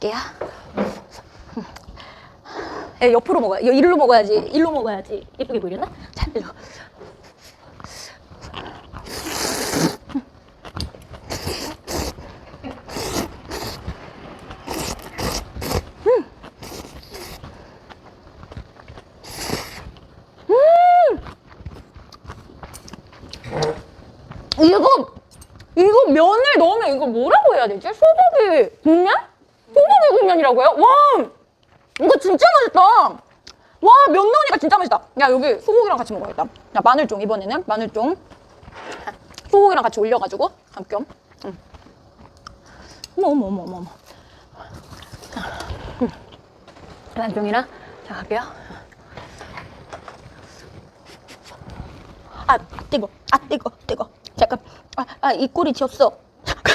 갈게요. 예, 옆으로 먹어야, 일로 먹어야지. 일로 먹어야지. 예쁘게 보이려나? 자, 일로. 이거 이거 면을 넣으면 이거 뭐라고 해야 되지? 소고기 국면? 소고기 국면이라고요? 와 이거 진짜 맛있다. 와 면 넣으니까 진짜 맛있다. 야 여기 소고기랑 같이 먹어야겠다. 야 마늘종 이번에는 마늘종 소고기랑 같이 올려가지고 한겸. 음. 어머 어머 어머 어머 어머. 음. 마늘종이랑 자 갈게요. 아 뜨거 아 뜨거 뜨거 잠깐 아, 아 입꼬리 지었어